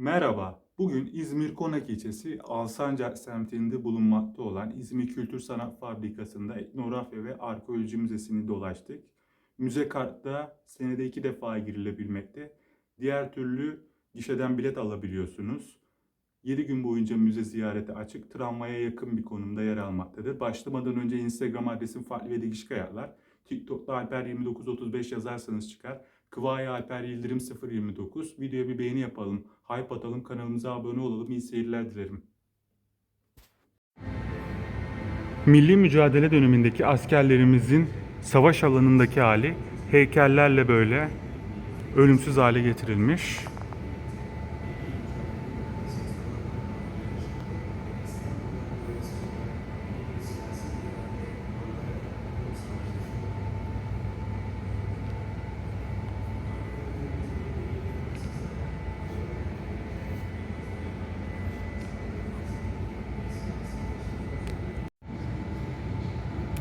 Merhaba, bugün İzmir Konak ilçesi Alsancak semtinde bulunmakta olan İzmir Kültür Sanat Fabrikası'nda etnografya ve arkeoloji müzesini dolaştık. Müze kartta senede iki defa girilebilmekte. Diğer türlü gişeden bilet alabiliyorsunuz. 7 gün boyunca müze ziyareti açık, tramvaya yakın bir konumda yer almaktadır. Başlamadan önce Instagram adresim farklı ve dikiş kayaklar. TikTok'ta Alper2935 yazarsanız çıkar. Kıvay Alper Yıldırım 029. Videoya bir beğeni yapalım. Hype atalım. Kanalımıza abone olalım. İyi seyirler dilerim. Milli mücadele dönemindeki askerlerimizin savaş alanındaki hali heykellerle böyle ölümsüz hale getirilmiş.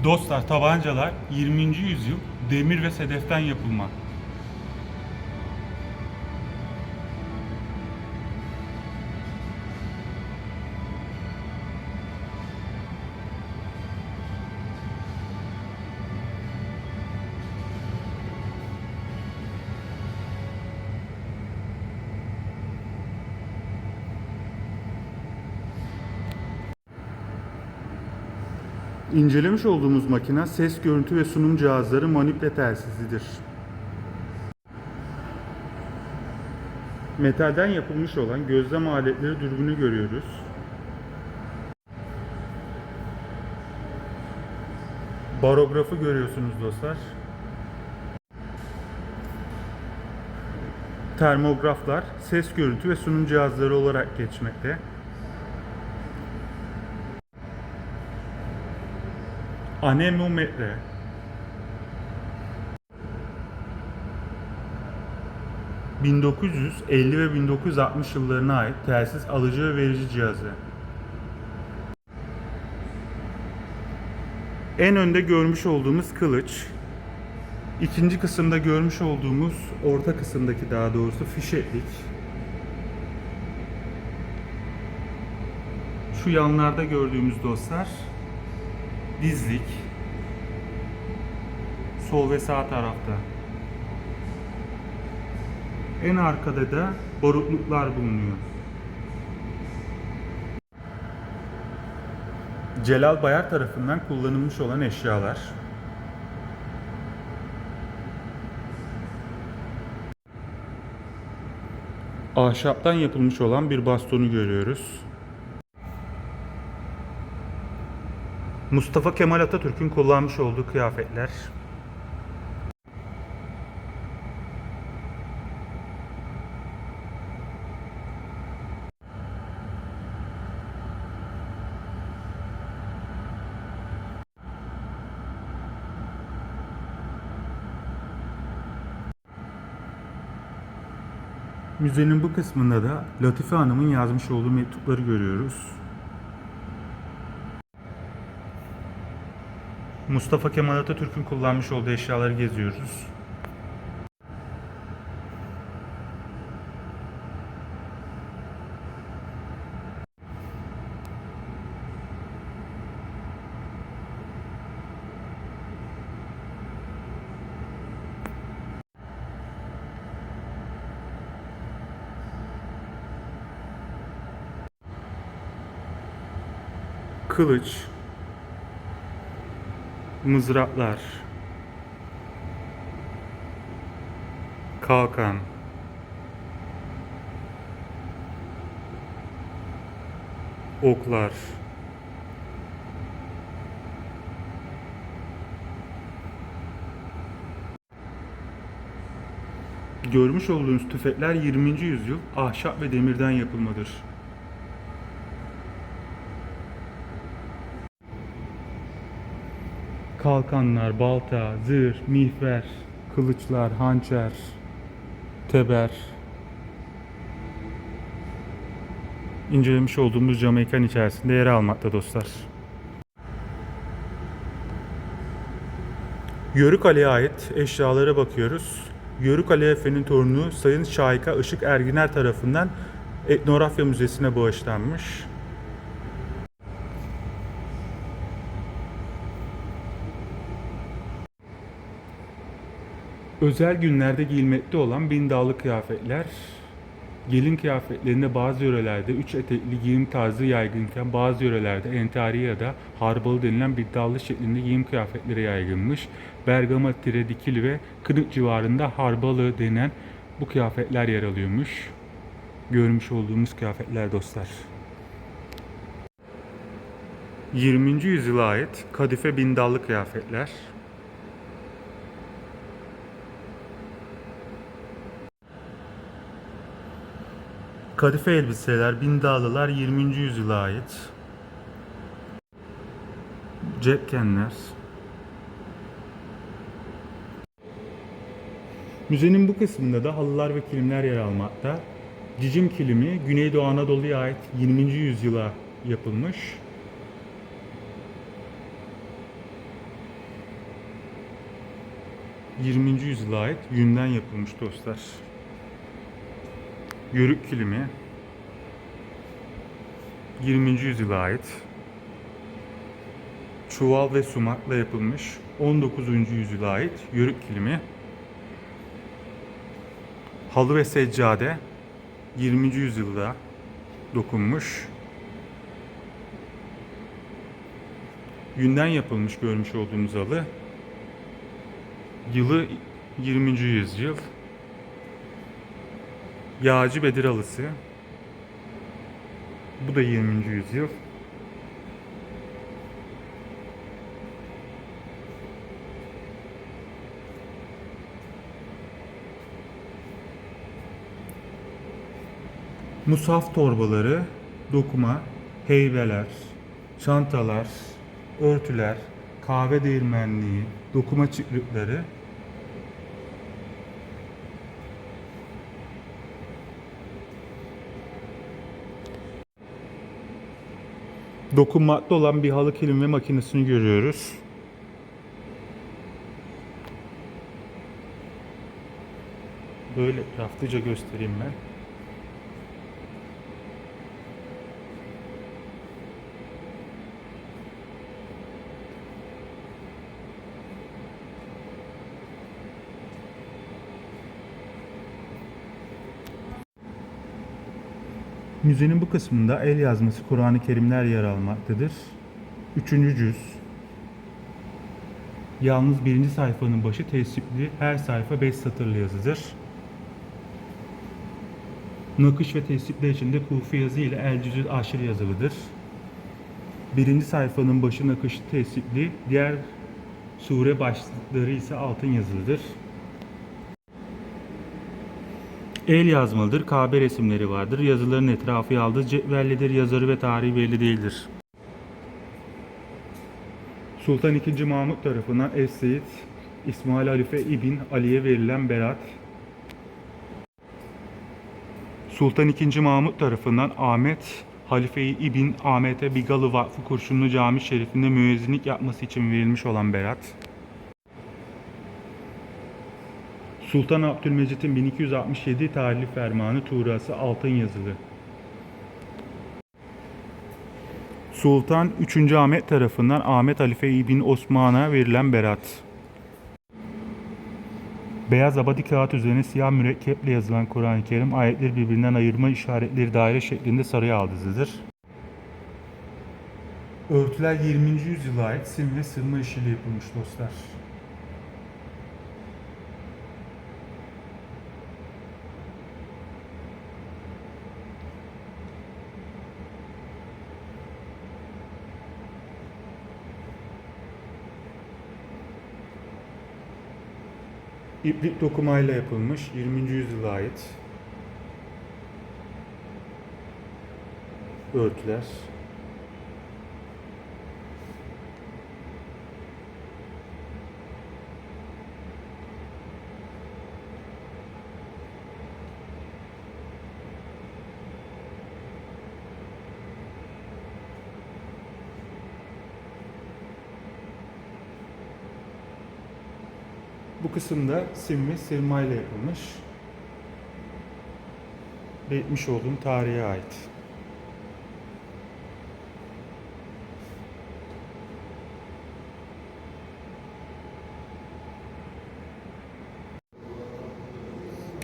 Dostlar tabancalar 20. yüzyıl demir ve sedeften yapılma. İncelemiş olduğumuz makine ses, görüntü ve sunum cihazları manipüle telsizidir. Metalden yapılmış olan gözlem aletleri dürbünü görüyoruz. Barografı görüyorsunuz dostlar. Termograflar ses, görüntü ve sunum cihazları olarak geçmekte. Anemometre. ...1950 ve 1960 yıllarına ait telsiz alıcı ve verici cihazı. En önde görmüş olduğumuz kılıç. İkinci kısımda görmüş olduğumuz, orta kısımdaki daha doğrusu fişeklik. Şu yanlarda gördüğümüz dostlar dizlik sol ve sağ tarafta. En arkada da barutluklar bulunuyor. Celal Bayar tarafından kullanılmış olan eşyalar. Ahşaptan yapılmış olan bir bastonu görüyoruz. Mustafa Kemal Atatürk'ün kullanmış olduğu kıyafetler. Müzenin bu kısmında da Latife Hanım'ın yazmış olduğu mektupları görüyoruz. Mustafa Kemal Atatürk'ün kullanmış olduğu eşyaları geziyoruz. Kılıç, mızraklar, kalkan, oklar, Görmüş olduğunuz tüfekler 20. yüzyıl ahşap ve demirden yapılmadır. Kalkanlar, balta, zırh, mihver, kılıçlar, hançer, teber. İncelemiş olduğumuz cam ekran içerisinde yer almakta dostlar. Yörük Ali'ye ait eşyalara bakıyoruz. Yörük Ali Efe'nin torunu Sayın Şahika Işık Erginer tarafından Etnografya Müzesi'ne bağışlanmış. Özel günlerde giyilmekte olan bindallı kıyafetler, gelin kıyafetlerinde bazı yörelerde üç etekli giyim tarzı yaygınken bazı yörelerde entari ya da harbalı denilen bindallı şeklinde giyim kıyafetleri yaygınmış. Bergama, Tire, Dikili ve Kınık civarında harbalı denen bu kıyafetler yer alıyormuş. Görmüş olduğumuz kıyafetler dostlar. 20. yüzyıla ait kadife bindallı kıyafetler. Kadife elbiseler, bindallılar 20. yüzyıla ait. Cepkenler. Müzenin bu kısmında da halılar ve kilimler yer almakta. Cicim kilimi Güneydoğu Anadolu'ya ait 20. yüzyıla yapılmış. ...20. yüzyıla ait yünden yapılmış dostlar. Yörük kilimi 20. yüzyıla ait çuval ve sumakla yapılmış 19. yüzyıla ait yörük kilimi halı ve seccade 20. yüzyılda dokunmuş yünden yapılmış görmüş olduğunuz halı yılı 20. yüzyıl Yağcı Bedir halısı. Bu da 20. yüzyıl. Musaf torbaları, dokuma, heybeler, çantalar, örtüler, kahve değirmenliği, dokuma çıkrıkları dokunmakta olan bir halı kilim ve makinesini görüyoruz. Böyle etraflıca göstereyim ben. Müzenin bu kısmında el yazması Kur'an-ı Kerimler yer almaktadır. Üçüncü cüz. Yalnız birinci sayfanın başı tesipli, her sayfa beş satırlı yazıdır. Nakış ve tesipler içinde kufi yazı ile el cüzü aşırı yazılıdır. Birinci sayfanın başı nakışlı tesipli, diğer sure başlıkları ise altın yazılıdır. El yazmalıdır, Kabe resimleri vardır. Yazıların etrafı yaldız cetvellidir, yazarı ve tarihi belli değildir. Sultan II. Mahmut tarafından Es-Seyyid İsmail Halife İbn Ali'ye verilen berat. Sultan II. Mahmut tarafından Ahmet Halife-i İbn Ahmet'e Bigalı Vakfı Kurşunlu Cami Şerifinde müezzinlik yapması için verilmiş olan berat. Sultan Abdülmecit'in 1267 tarihli fermanı Tuğrası altın yazılı. Sultan 3. Ahmet tarafından Ahmet Halife İbn Osman'a verilen berat. Beyaz abadi kağıt üzerine siyah mürekkeple yazılan Kur'an-ı Kerim ayetleri birbirinden ayırma işaretleri daire şeklinde sarı yaldızlıdır. Örtüler 20. yüzyıla ait sim ve sırma işiyle yapılmış dostlar. İplik dokumayla yapılmış 20. yüzyıla ait örtüler. Kısımda sim ve sırmayla yapılmış. belirtmiş olduğum tarihe ait.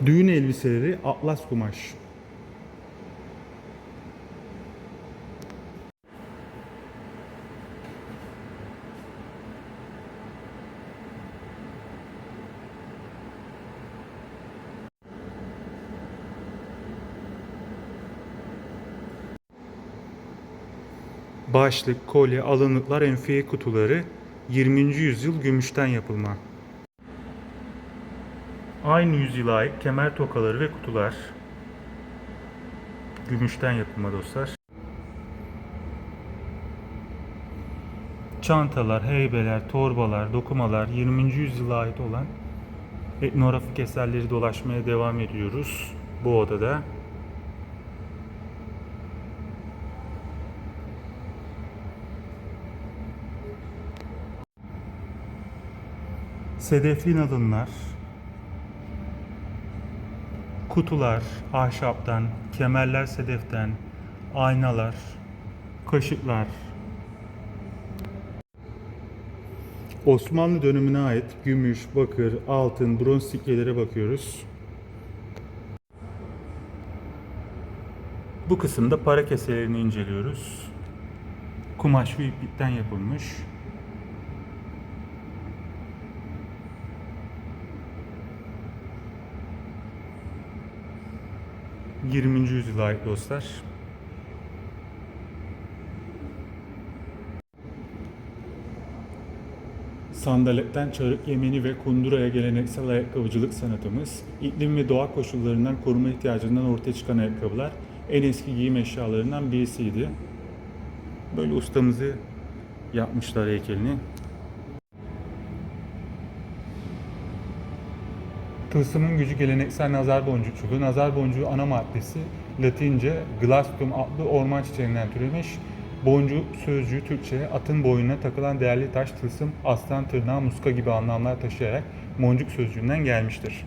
Düğün elbiseleri atlas kumaş. Başlık, kolye, alınlıklar, enfiye kutuları 20. yüzyıl gümüşten yapılma. Aynı yüzyıla ait kemer tokaları ve kutular. Gümüşten yapılma dostlar. Çantalar, heybeler, torbalar, dokumalar 20. yüzyıla ait olan etnografik eserleri dolaşmaya devam ediyoruz bu odada. Sedefli nadınlar, kutular ahşaptan, kemerler sedeften, aynalar, kaşıklar. Osmanlı dönemine ait gümüş, bakır, altın, bronz sikkelere bakıyoruz. Bu kısımda para keselerini inceliyoruz. Kumaş ve iplikten yapılmış. ...20. yüzyıla ait dostlar. Sandaletten çarık yemeni ve kunduraya geleneksel ayakkabıcılık sanatımız, iklim ve doğa koşullarından koruma ihtiyacından ortaya çıkan ayakkabılar en eski giyim eşyalarından birisiydi. Böyle ustamızı yapmışlar heykelini. Tılsımın gücü geleneksel nazar boncukçuluğu. Nazar boncuğu ana maddesi Latince glastum adlı orman çiçeğinden türemiş. Boncuk sözcüğü Türkçe'ye atın boynuna takılan değerli taş tılsım, aslan tırnağı, muska gibi anlamlar taşıyarak boncuk sözcüğünden gelmiştir.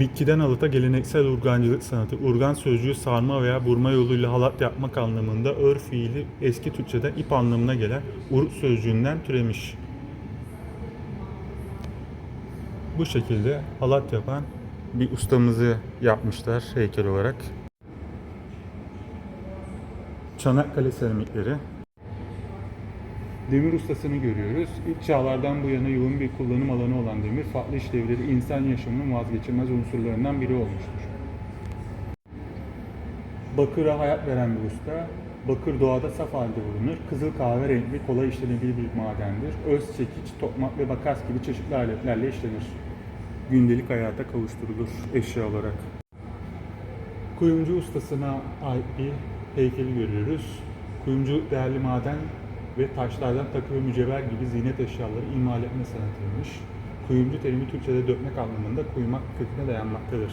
Bitkiden alıta geleneksel urgancılık sanatı. Urgan sözcüğü sarma veya burma yoluyla halat yapmak anlamında ör fiili eski Türkçe'de ip anlamına gelen urut sözcüğünden türemiş. Bu şekilde halat yapan bir ustamızı yapmışlar heykel olarak. Çanakkale seramikleri. Demir ustasını görüyoruz. İlk çağlardan bu yana yoğun bir kullanım alanı olan demir, farklı işlevleri insan yaşamının vazgeçilmez unsurlarından biri olmuştur. Bakıra hayat veren bir usta, bakır doğada saf halde bulunur. Kızıl kahve renkli, kolay işlenebilir bir madendir. Öz çekiç, tokmak ve bakas gibi çeşitli aletlerle işlenir. Gündelik hayata kavuşturulur eşya olarak. Kuyumcu ustasına ait bir heykeli görüyoruz. Kuyumcu değerli maden ve taşlardan takı ve mücevher gibi ziynet eşyaları imal etme sanatıymış. Kuyumcu terimi Türkçe'de dökmek anlamında kuymak köküne dayanmaktadır.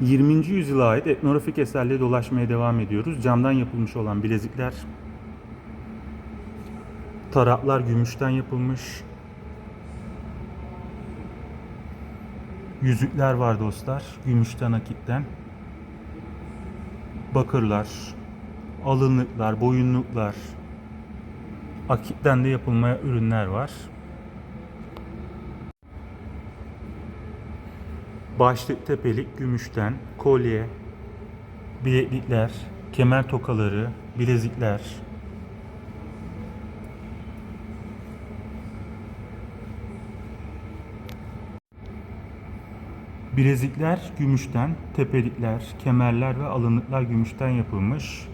20. yüzyıla ait etnografik eserleri dolaşmaya devam ediyoruz. Camdan yapılmış olan bilezikler, taraklar gümüşten yapılmış, yüzükler var dostlar, gümüşten akitten, bakırlar, alınlıklar, boyunluklar, akitten de yapılmaya ürünler var. Başlık tepelik gümüşten, kolye, bileklikler, kemer tokaları, bilezikler, Bilezikler gümüşten, tepelikler, kemerler ve alınlıklar gümüşten yapılmış.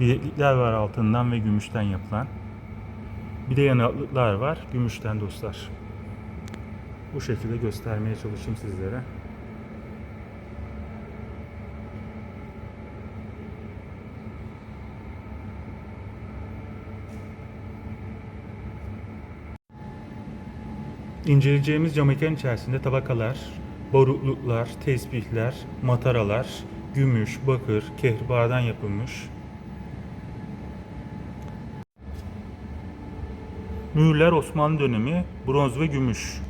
Bileklikler var altından ve gümüşten yapılan. Bir de yanaklıklar var gümüşten dostlar. Bu şekilde göstermeye çalışayım sizlere. İnceleyeceğimiz cam mekan içerisinde tabakalar, barutluklar, tesbihler, mataralar, gümüş, bakır, kehribardan yapılmış. Mühürler Osmanlı dönemi, bronz ve gümüş.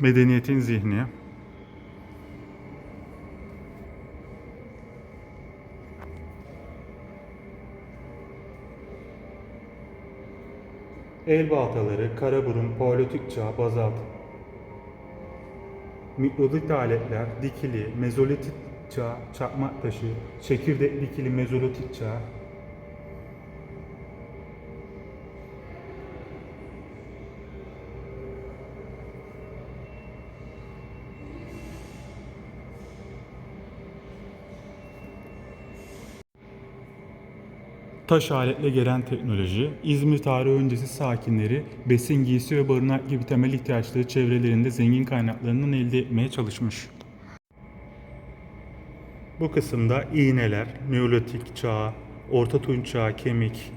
Medeniyetin zihni. El baltaları, karaburun, paleolitik çağ, bazalt. Mikrolit aletler, dikili, mezolitik çağ, çakmak taşı, çekirdek dikili mezolitik çağ, Taş aletle gelen teknoloji, İzmir tarihi öncesi sakinleri besin, giysi ve barınak gibi temel ihtiyaçları çevrelerinde zengin kaynaklarından elde etmeye çalışmış. Bu kısımda iğneler, Neolitik çağ, Orta Tunç çağı, kemik,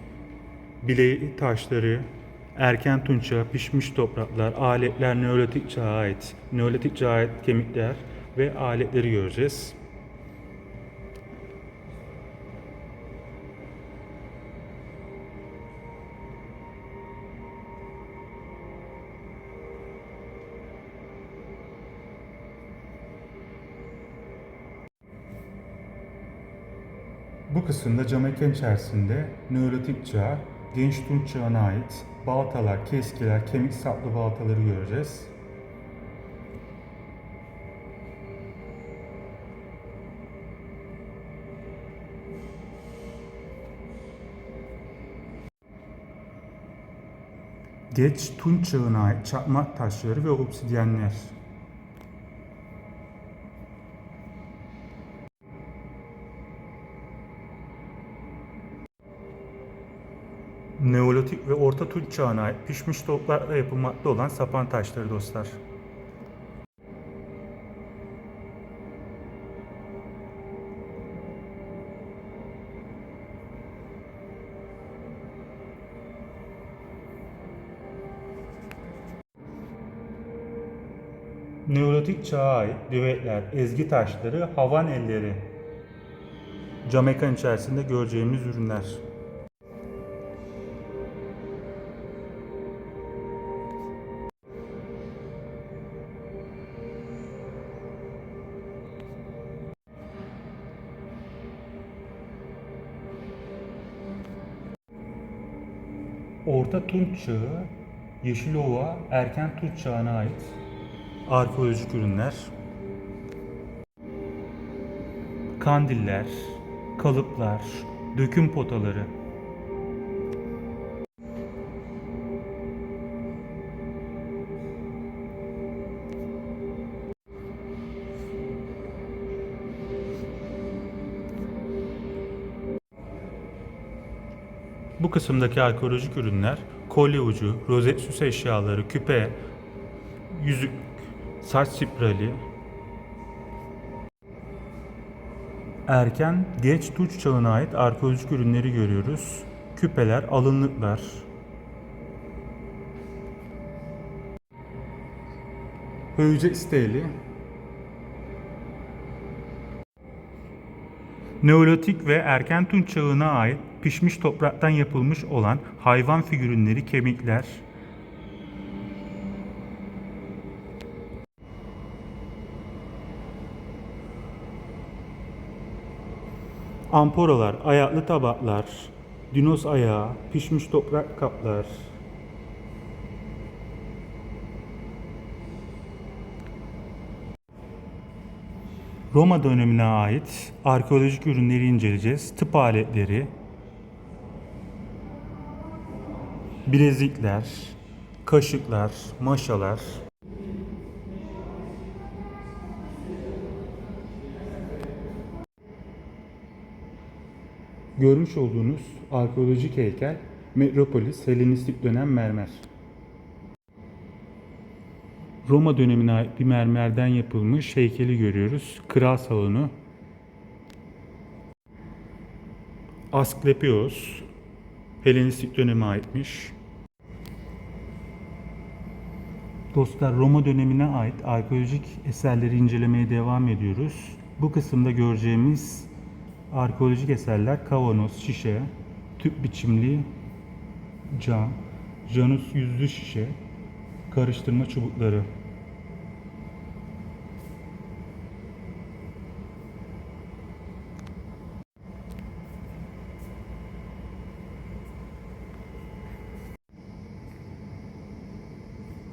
bile taşları, erken Tunç çağı, pişmiş topraklar, aletler Neolitik çağa ait, Neolitik çağa ait kemikler ve aletleri göreceğiz. Bu kısımda Camekan içerisinde Neolitik çağ, Genç Tunç çağına ait baltalar, keskiler, kemik saplı baltaları göreceğiz. Geç Tunç çağına ait çakmak taşları ve obsidyenler. Neolitik ve Orta Tunç çağına ait pişmiş toprakla yapılmakta olan sapan taşları dostlar. Neolitik çağa ait düvetler, ezgi taşları, havan elleri. Camekan içerisinde göreceğimiz ürünler. Orta Tunç Çağı, Yeşilova, Erken Tunç Çağı'na ait arkeolojik ürünler. Kandiller, kalıplar, döküm potaları. Bu kısımdaki arkeolojik ürünler kolye ucu, rozet süs eşyaları, küpe, yüzük, saç spirali, erken geç Tunç çağına ait arkeolojik ürünleri görüyoruz. Küpeler, alınlıklar, Höyce isteyli, Neolitik ve erken Tunç çağına ait pişmiş topraktan yapılmış olan hayvan figürünleri, kemikler, amporalar, ayaklı tabaklar, dinos ayağı, pişmiş toprak kaplar, Roma dönemine ait arkeolojik ürünleri inceleyeceğiz. Tıp aletleri, bilezikler, kaşıklar, maşalar, Görmüş olduğunuz arkeolojik heykel Metropolis Helenistik dönem mermer. Roma dönemine ait bir mermerden yapılmış heykeli görüyoruz. Kral salonu. Asklepios. Helenistik döneme aitmiş. Dostlar Roma dönemine ait arkeolojik eserleri incelemeye devam ediyoruz. Bu kısımda göreceğimiz arkeolojik eserler kavanoz, şişe, tüp biçimli cam, janus yüzlü şişe, karıştırma çubukları.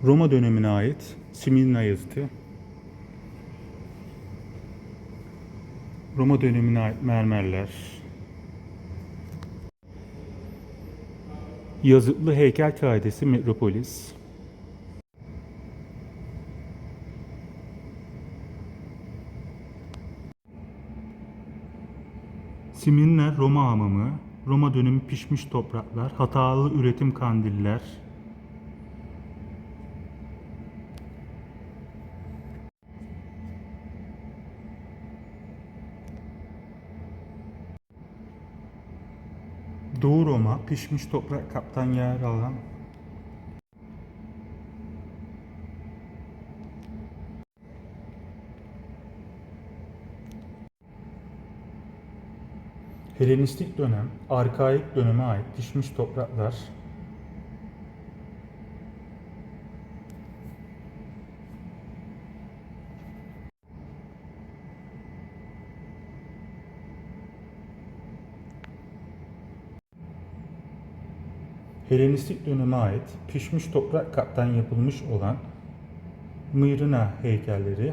Roma dönemine ait Simirna yazıtı. Roma dönemine ait mermerler. Yazıtlı heykel kaidesi Metropolis. Simirna Roma hamamı, Roma dönemi pişmiş topraklar, hatalı üretim kandiller, pişmiş toprak kaptan yer alan Helenistik dönem, arkaik döneme ait pişmiş topraklar, Helenistik döneme ait pişmiş toprak kaptan yapılmış olan Myrna heykelleri,